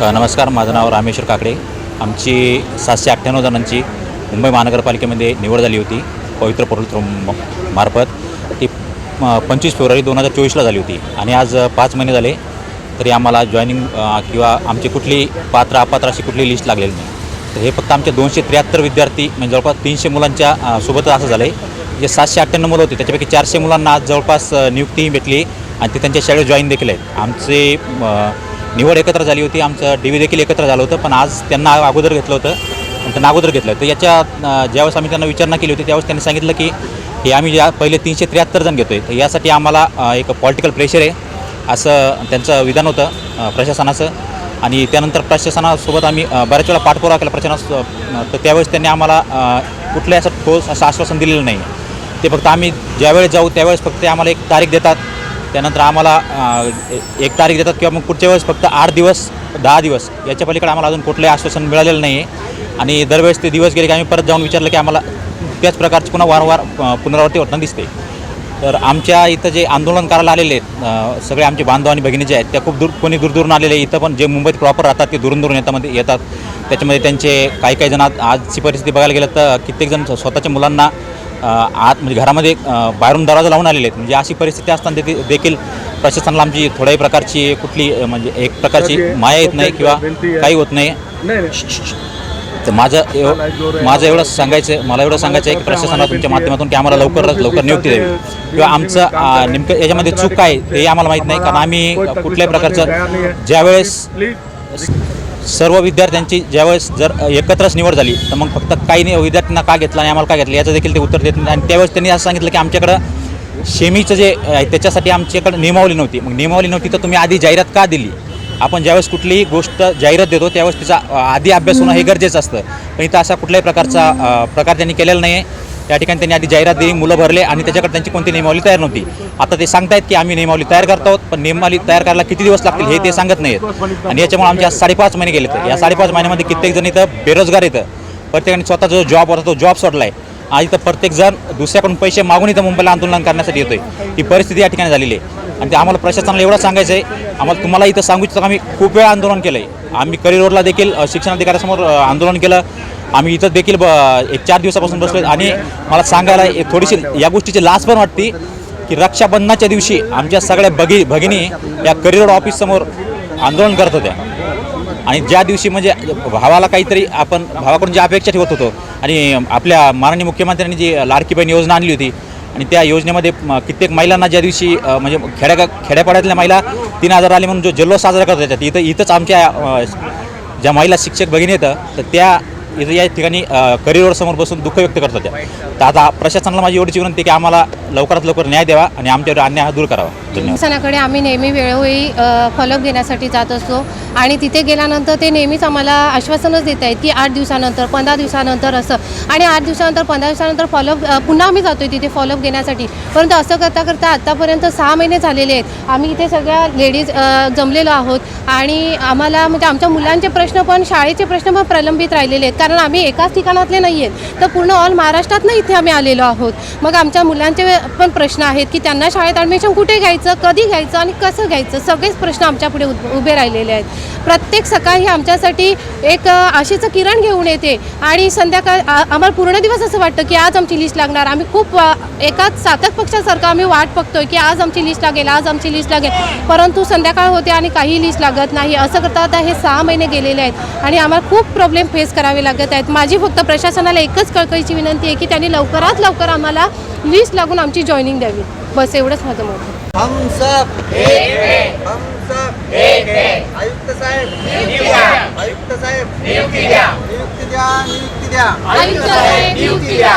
नमस्कार माझं नाव रामेश्वर काकडे. आमची सातशे अठ्ठ्याण्णव जणांची मुंबई महानगरपालिकेमध्ये निवड झाली होती पवित्र पोर्टल मार्फत. ती पंचवीस फेब्रुवारी दोन हजार चोवीसला झाली होती आणि आज पाच महिने झाले तरी आम्हाला जॉईनिंग किंवा आमची कुठली पात्र अपात्र अशी कुठली लिस्ट लागलेली नाही. तर हे फक्त आमचे दोनशे त्र्याहत्तर विद्यार्थी म्हणजे जवळपास तीनशे मुलांच्या सोबतच असं झालं आहे जे सातशे अठ्ठ्याण्णव मुलं होती त्याच्यापैकी चारशे मुलांना आज जवळपास नियुक्तीही भेटली आणि ते त्यांच्या शाळेत जॉईन देखील आहेत. आमचे निवड एकत्र झाली होती आमचं डी व्ही देखील एकत्र झालं होतं पण आज त्यांना अगोदर घेतलं होतं त्यांना अगोदर घेतलं तर याच्या ज्यावेळेस आम्ही त्यांना विचारणा केली होती त्यावेळेस त्यांनी सांगितलं की हे आम्ही ज्या पहिले तीनशे त्र्याहत्तर जण घेतो आहे तर यासाठी आम्हाला एक पॉलिटिकल प्रेशर आहे असं त्यांचं विधान होतं प्रशासनाचं. आणि त्यानंतर प्रशासनासोबत आम्ही बऱ्याच वेळा पाठपुरावा केला प्रशासना तर त्यावेळेस त्यांनी आम्हाला कुठल्याही असं ठोस असं आश्वासन दिलेलं नाही. ते फक्त आम्ही ज्यावेळेस जाऊ त्यावेळेस फक्त ते आम्हाला एक तारीख देतात त्यानंतर आम्हाला एक तारीख देतात किंवा मग पुढच्या वेळेस फक्त आठ दिवस दहा दिवस याच्या पलीकडे आम्हाला अजून कुठलंही आश्वासन मिळालेलं नाही आहे आणि दरवेळेस ते दिवस गेले की आम्ही परत जाऊन विचारलं की आम्हाला त्याच प्रकारची पुन्हा वारंवार पुनरावृत्ती होताना दिसते. तर आमच्या इथं जे आंदोलन करायला आलेले आहेत सगळे आमचे बांधव आणि भगिनी जे आहेत त्या खूप दूर कोणी दूरदूरून आलेले इथं पण जे मुंबईत प्रॉपर राहतात ते दुरून दुरून येतामध्ये येतात. त्याच्यामध्ये त्यांचे काही काही जण आज- आजची परिस्थिती बघायला गेलं तर कित्येक जण स्वतःच्या मुलांना आत म्हणजे घरामध्ये बाहेरून दरवाजा लावून आलेले आहेत. म्हणजे अशी परिस्थिती असताना देखील देखील प्रशासनाला आमची थोड्याही प्रकारची कुठली म्हणजे एक प्रकारची माया येत नाही किंवा काही होत नाही. तर माझं एव माझं एवढं सांगायचं मला एवढं सांगायचं आहे की प्रशासनाला तुमच्या माध्यमातून की आम्हाला लवकरात लवकर नियुक्ती द्यावी. किंवा आमचं आ, नेमकं याच्यामध्ये चूक काय ते आम्हाला माहीत नाही. कारण आम्ही कुठल्याही प्रकारचं ज्यावेळेस सर्व विद्यार्थ्यांची ज्यावेळेस जर एकत्रच निवड झाली तर मग फक्त काही नाही विद्यार्थ्यांना का घेतलं आणि आम्हाला का घेतलं याचं देखील ते उत्तर देत नाही. आणि त्यावेळेस त्यांनी असं सांगितलं की आमच्याकडं शेमीचं जे आहे त्याच्यासाठी आमच्याकडं नियमावली नव्हती. मग नियमावली नव्हती तर तुम्ही आधी जाहिरात का दिली? आपण ज्यावेळेस कुठलीही गोष्ट जाहिरात देतो त्यावेळेस तिचा आधी अभ्यास होणं हे गरजेचं असतं. पण इथं असा कुठल्याही प्रकारचा प्रकार त्यांनी केलेला नाही आहे या ठिकाणी त्यांनी आधी जाहिरात दिली मुलं भरले आणि त्याच्याकडे त्यांची कोणती नियमावली तयार नव्हती. आता ते सांगतायत की आम्ही नियमावली तयार करत आहोत पण नियमावली तयार करायला किती दिवस लागतील हे ते सांगत नाहीत. आणि याच्यामुळे आमच्या साडेपाच महिने गेले तर या साडेपाच महिन्यामध्ये कित्येक जण इथं बेरोजगार येतं प्रत्येकाने स्वतःचा जो जॉब होता तो जॉब सोडला आहे आज इथं प्रत्येकजण दुसऱ्याकडून पैसे मागून इथं मुंबईला आंदोलन करण्यासाठी येतोय. ही परिस्थिती या ठिकाणी झालेली आहे. आणि ते आम्हाला प्रशासनाला एवढं सांगायचं आहे आम्हाला तुम्हाला इथं सांगू इच्छितो आम्ही खूप वेळा आंदोलन केलं आहे आम्ही करी रोडला देखील शिक्षण अधिकाऱ्यासमोर आंदोलन केलं. आम्ही इथं देखील ब- एक चार दिवसापासून बसलो आणि मला सांगायला एक थोडीशी या गोष्टीची लाज पण वाटते की रक्षाबंधनाच्या दिवशी आमच्या सगळ्या बगी भगिनी या करिरोड ऑफिससमोर आंदोलन करत होत्या. आणि ज्या दिवशी म्हणजे भावाला काहीतरी आपण भावाकडून जी अपेक्षा ठेवत होतो आणि आपल्या माननीय मुख्यमंत्र्यांनी जी लाडकी बहीण योजना आणली होती आणि त्या योजनेमध्ये कित्येक महिलांना ज्या दिवशी म्हणजे खेड्या खेड्यापाड्यातल्या महिला तीन हजार आले म्हणून जो जल्लोष साजरा करत होत्या इथं इथंच आमच्या ज्या महिला शिक्षक भगिनी येतं तर त्या इथे या ठिकाणी करिअर समोर बसून दुःख व्यक्त करत होत्या तर आता प्रशासनाला माझी एवढीच विनंती की आम्हाला लवकरात लवकर न्याय द्यावा आणि आमच्यावर अन्याय हा दूर करावा. सणाकडे आम्ही नेहमी वेळोवेळी फलक घेण्यासाठी जात असतो. आणि तिथे गेल्यानंतर ते नेहमीच आम्हाला आश्वासनच देत आहेत की आठ दिवसानंतर पंधरा दिवसानंतर असं. आणि आठ दिवसानंतर पंधरा दिवसानंतर फॉलोअप पुन्हा आम्ही जातो तिथे फॉलोअप घेण्यासाठी. परंतु असं करता करता आत्तापर्यंत सहा महिने झालेले आहेत. आम्ही इथे सगळ्या लेडीज जमलेलो आहोत. आणि आम्हाला म्हणजे आमच्या मुलांचे प्रश्न पण शाळेचे प्रश्न पण प्रलंबित राहिलेले आहेत. कारण आम्ही एकाच ठिकाणातले नाही आहेत. तर पूर्ण ऑल महाराष्ट्रातनं इथे आम्ही आलेलो आहोत. मग आमच्या मुलांचे पण प्रश्न आहेत की त्यांना शाळेत ॲडमिशन कुठे घ्यायचं? कधी घ्यायचं आणि कसं घ्यायचं? सगळेच प्रश्न आमच्यापुढे उभे राहिलेले आहेत. प्रत्येक सकाळी आमच्यासाठी एक आशेचं किरण घेऊन येते. आणि संध्याकाळ आम्हाला पूर्ण दिवस असं वाटतं की आज आमची लिस्ट लागणार. आम्ही खूप एकाच सातक पक्षासारखं आम्ही वाट बघतोय की आज आमची लिस्ट लागेल आज आमची लिस्ट लागेल. परंतु संध्याकाळ होते आणि काही लिस्ट लागत नाही. असं करता आता हे सहा महिने गेलेले आहेत. आणि आम्हाला खूप प्रॉब्लेम फेस करावे लागत आहेत. माझी फक्त प्रशासनाला एकच कळकळीची विनंती आहे की त्यांनी लवकरात लवकर आम्हाला लिस्ट लागून आमची जॉईनिंग द्यावी. बस एवढंच माझं मत हम सब एक. है हम सब एक. है आयुक्त साहेब. नियुक्ती द्या. आयुक्त साहेब. नियुक्ती द्या. नियुक्ती द्या नियुक्ती द्या. आयुक्त साहेब, नियुक्ती द्या.